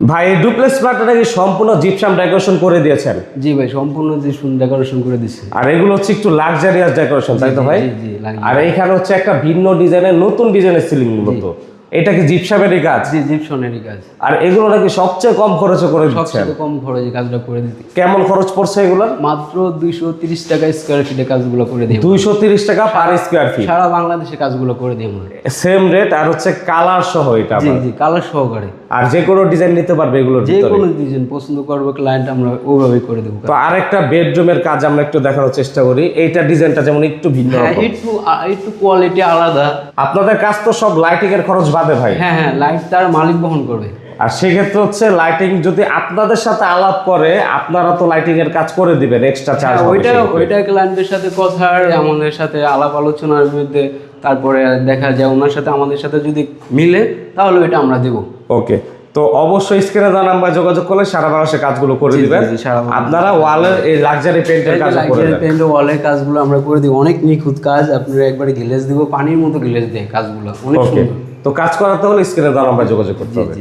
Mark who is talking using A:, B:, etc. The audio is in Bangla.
A: ভাই ডুপ্লেক্স ফ্ল্যাটটা নাকি সম্পূর্ণ জিপসাম ডেকোরেশন করে দিয়েছেন।
B: জি ভাই সম্পূর্ণ যে সুন্দর ডেকোরেশন করে দিয়েছেন
A: আর এগুলো হচ্ছে একটু লাক্সারিয়াস ডেকোরেশন তাই তো ভাই?
B: জি জি
A: আর এইখানে হচ্ছে একটা ভিন্ন ডিজাইনের নতুন ডিজাইনের সিলিং মূলত। এটা কি জিপসামেরই কাজ?
B: জি জিপসনেরই কাজ।
A: আর এগুলো নাকি সবচেয়ে কম খরচে করে দিচ্ছেন?
B: সবচেয়ে কম খরচে কাজটা করে দিতে।
A: কেমন খরচ পড়ছে এগুলোর
B: মাত্র দুইশো তিরিশ টাকা স্কোয়ার ফিটে কাজগুলো করে দিই
A: দুইশো তিরিশ টাকা পার স্কোয়ার ফিট
B: সারা বাংলাদেশে কাজগুলো করে দিই আমরা
A: সেম রেট আর হচ্ছে কালার সহ এটা
B: জি জি কালার সহকারে।
A: আর যে কোনো ডিজাইন নিতে পারবে এগুলো
B: যে কোনো ডিজাইন পছন্দ করবে ক্লায়েন্ট আমরা ওইভাবেই করে দেবো।
A: তো আরেকটা বেডরুমের কাজ আমরা একটু দেখানোর চেষ্টা করি। এইটা ডিজাইনটা যেমন একটু ভিন্ন
B: হ্যাঁ একটু একটু কোয়ালিটি আলাদা।
A: আপনাদের কাজ তো সব লাইটিং এর খরচ বাদে ভাই।
B: হ্যাঁ হ্যাঁ লাইট তার মালিক বহন করবে।
A: আর সেক্ষেত্রে হচ্ছে লাইটিং যদি আপনাদের সাথে আলাপ করে আপনারা তো লাইটিং এর কাজ করে দিবেন এক্সট্রা চার্জ
B: হ্যাঁ, ওইটা ওইটা ক্লায়েন্টের সাথে কথা আমাদের সাথে আলাপ আলোচনার মধ্যে তারপরে দেখা যায় ওনার সাথে আমাদের সাথে যদি মিলে তাহলে ওইটা আমরা দেবো।
A: ওকে তো অবশ্যই স্ক্রিনে দেওয়া নাম্বার যোগাযোগ করলে সারা বাংলাদেশে কাজগুলো করে দিবেন। আপনারা ওয়ালের এই লাক্সারি পেইন্টের কাজ করে দেন
B: পেন্ট ওয়ালের কাজগুলো আমরা করে দিই। অনেক নিখুঁত কাজ আপনারা একবারে গ্লেজ দিব পানির মতো গ্লেজ দেয় কাজগুলো। অনেক সুন্দর।
A: তো কাজ করাতে হলে স্ক্রিনে দেওয়া আমরা যোগাযোগ করতে হবে।